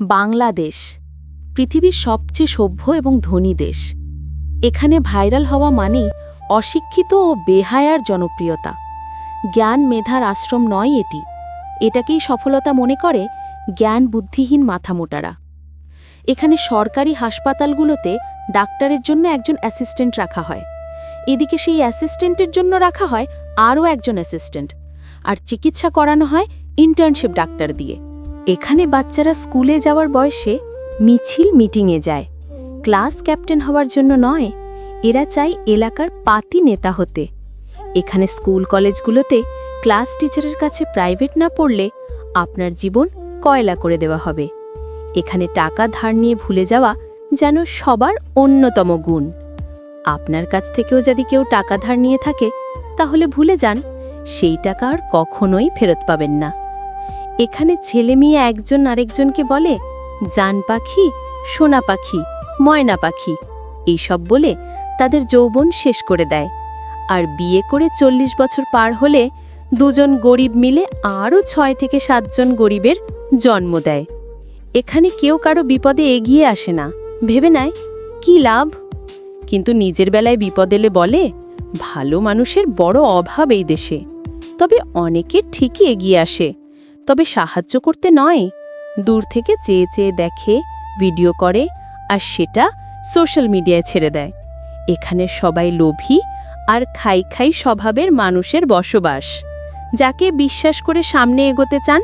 বাংলাদেশ, পৃথিবীর সবচেয়ে সভ্য এবং ধনী দেশ। এখানে ভাইরাল হওয়া মানেই অশিক্ষিত ও বেহায়ার জনপ্রিয়তা। জ্ঞান মেধার আশ্রম নয় এটি। এটাকেই সফলতা মনে করে জ্ঞান বুদ্ধিহীন মাথামোটারা। এখানে সরকারি হাসপাতালগুলোতে ডাক্তারের জন্য একজন অ্যাসিস্ট্যান্ট রাখা হয়। এদিকে সেই অ্যাসিস্ট্যান্টের জন্য রাখা হয় আরও একজন অ্যাসিস্ট্যান্ট। আর চিকিৎসা করানো হয় ইন্টার্নশিপ ডাক্তার দিয়ে। এখানে বাচ্চারা স্কুলে যাওয়ার বয়সে মিছিল মিটিংয়ে যায়। ক্লাস ক্যাপ্টেন হওয়ার জন্য নয়, এরা চাই এলাকার পাতি নেতা হতে। এখানে স্কুল কলেজগুলোতে ক্লাস টিচারের কাছে প্রাইভেট না পড়লে আপনার জীবন কয়লা করে দেওয়া হবে। এখানে টাকা ধার নিয়ে ভুলে যাওয়া যেন সবার অন্যতম গুণ। আপনার কাছ থেকেও যদি কেউ টাকা ধার নিয়ে থাকে, তাহলে ভুলে যান, সেই টাকা আর কখনোই ফেরত পাবেন না। এখানে ছেলে মেয়ে একজন আরেকজনকে বলে, জান পাখি, সোনা পাখি, ময়না পাখি। এইসব বলে তাদের যৌবন শেষ করে দেয়। আর বিয়ে করে চল্লিশ বছর পার হলে দুজন গরিব মিলে আরও ছয় থেকে সাতজন গরিবের জন্ম দেয়। এখানে কেউ কারও বিপদে এগিয়ে আসে না। ভেবে নেয়, কি লাভ? কিন্তু নিজের বেলায় বিপদ এলে বলে, ভালো মানুষের বড় অভাব এই দেশে। তবে অনেকে ঠিকই এগিয়ে আসে। তবে সাহায্য করতে নয়। দূর থেকে চেয়ে চেয়ে দেখে ভিডিও করে, আর সেটা সোশ্যাল মিডিয়ায় ছেড়ে দেয়। এখানে সবাই লোভী আর খাই খাই স্বভাবের মানুষের বসবাস। যাকে বিশ্বাস করে সামনে এগোতে চান,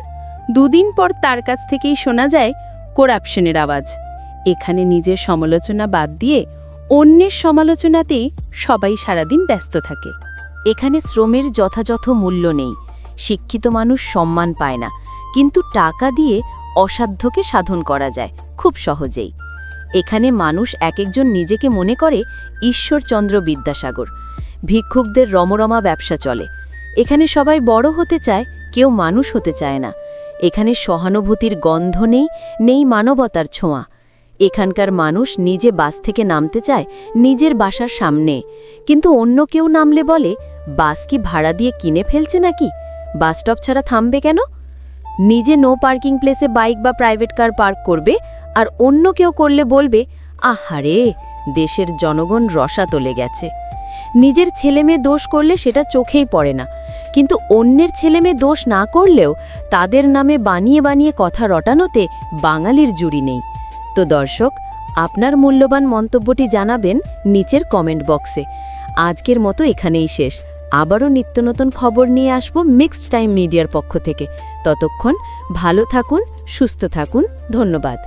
দুদিন পর তার কাছ থেকেই শোনা যায় করাপশনের আওয়াজ। এখানে নিজের সমালোচনা বাদ দিয়ে অন্যের সমালোচনাতেই সবাই সারাদিন ব্যস্ত থাকে। এখানে শ্রমের যথাযথ মূল্য নেই। শিক্ষিত মানুষ সম্মান পায় না। কিন্তু টাকা দিয়ে অসাধ্যকে সাধন করা যায়, খুব সহজেই। এখানে মানুষ এক একজন নিজেকে মনে করে ঈশ্বরচন্দ্র বিদ্যাসাগর। ভিক্ষুকদের রমরমা ব্যবসা চলে। এখানে সবাই বড় হতে চায়, কেউ মানুষ হতে চায় না। এখানে সহানুভূতির গন্ধ নেই নেই মানবতার ছোঁয়া। এখানকার মানুষ নিজে বাস থেকে নামতে চায়, নিজের বাসার সামনে। কিন্তু অন্য কেউ নামলে বলে, বাস কি ভাড়া দিয়ে কিনে ফেলছে নাকি? বাস স্টপ ছাড়া থামবে কেন? নিজে নো পার্কিং প্লেসে বাইক বা প্রাইভেট কার পার্ক করবে আর অন্য কেউ করলে বলবে, আহারে, দেশের জনগণ রসা তোলে গেছে। নিজের ছেলেমেয়ে দোষ করলে সেটা চোখেই পড়ে না। কিন্তু অন্যের ছেলেমেয়ে দোষ না করলেও তাদের নামে বানিয়ে বানিয়ে কথা রটানোতে বাঙালির জুড়ি নেই। তো দর্শক, আপনার মূল্যবান মন্তব্যটি জানাবেন নিচের কমেন্ট বক্সে আজকের মতো এখানেই শেষ। আবারও নিত্য নতুন খবর নিয়ে আসব মিক্সড টাইম মিডিয়ার পক্ষ থেকে। ততক্ষণ ভালো থাকুন, সুস্থ থাকুন, ধন্যবাদ।